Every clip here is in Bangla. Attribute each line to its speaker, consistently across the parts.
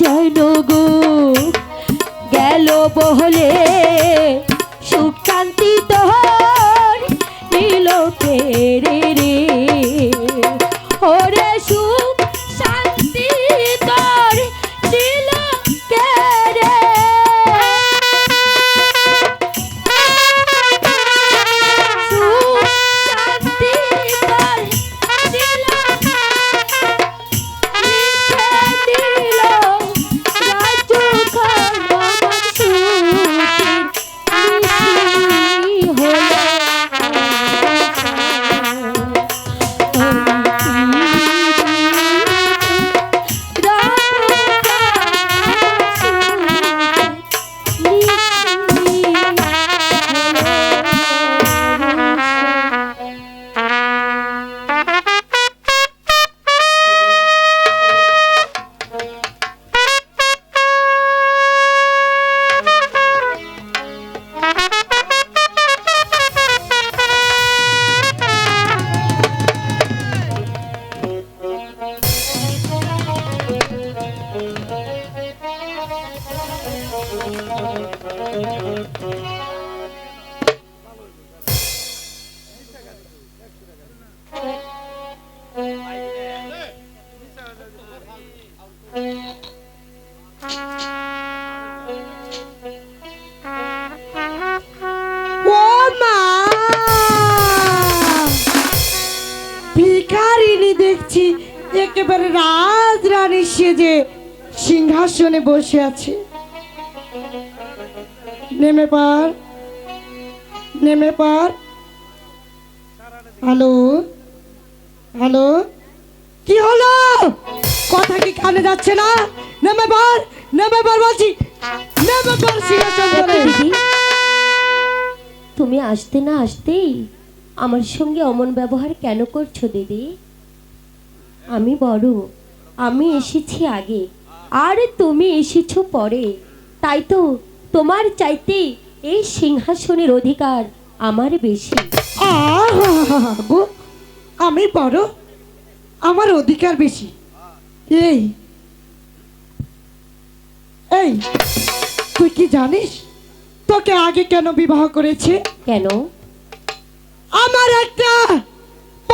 Speaker 1: যেন গো গেল বহলে সুখ শান্তি তোর নীল ফেরে
Speaker 2: একেবারে রাজ রানী সেজে সিংহাসনে বসে আছে। নেমে পার নেমে পার। হ্যালো হ্যালো, কি হলো? কথা কি কানে যাচ্ছে না? নেমে পার নেমে পার বলছি, নেমে পার সিংহাসন।
Speaker 1: তুমি আসতে না আসতেই আমার সঙ্গে অমন ব্যবহার কেন করছ দিদি? আমি বড় আমি এসেছি আগে। আর তুমি এসেছ পরে। তাই তো তোমার চাইতে এই সিংহাসনের অধিকার আমার বেশি।
Speaker 2: গো আমি বড় আমার অধিকার বেশি। এই এই তুই কি জানিস তোকে আগে কেন বিবাহ করেছে?
Speaker 1: কেন?
Speaker 2: আমার একটা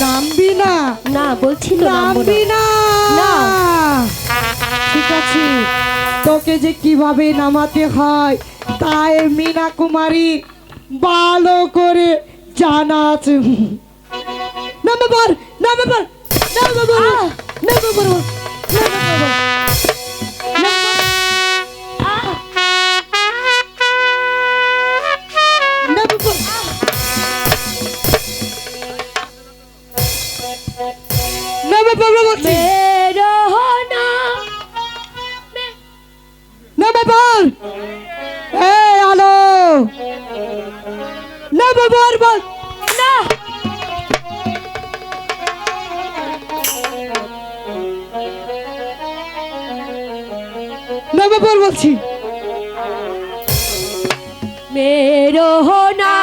Speaker 1: নামবি না।
Speaker 2: না
Speaker 1: বলছি নামবি না।
Speaker 2: ঠিক আছে তোকে যে কীভাবে নামাতে হয় তাই মিনা কুমারী ভালো করে জানা আছে নামে পর
Speaker 1: নামে পর।
Speaker 2: নামে আমরা প্রবলেম হচ্ছে না ব্যাপার বল না না বলছি
Speaker 1: মেরো না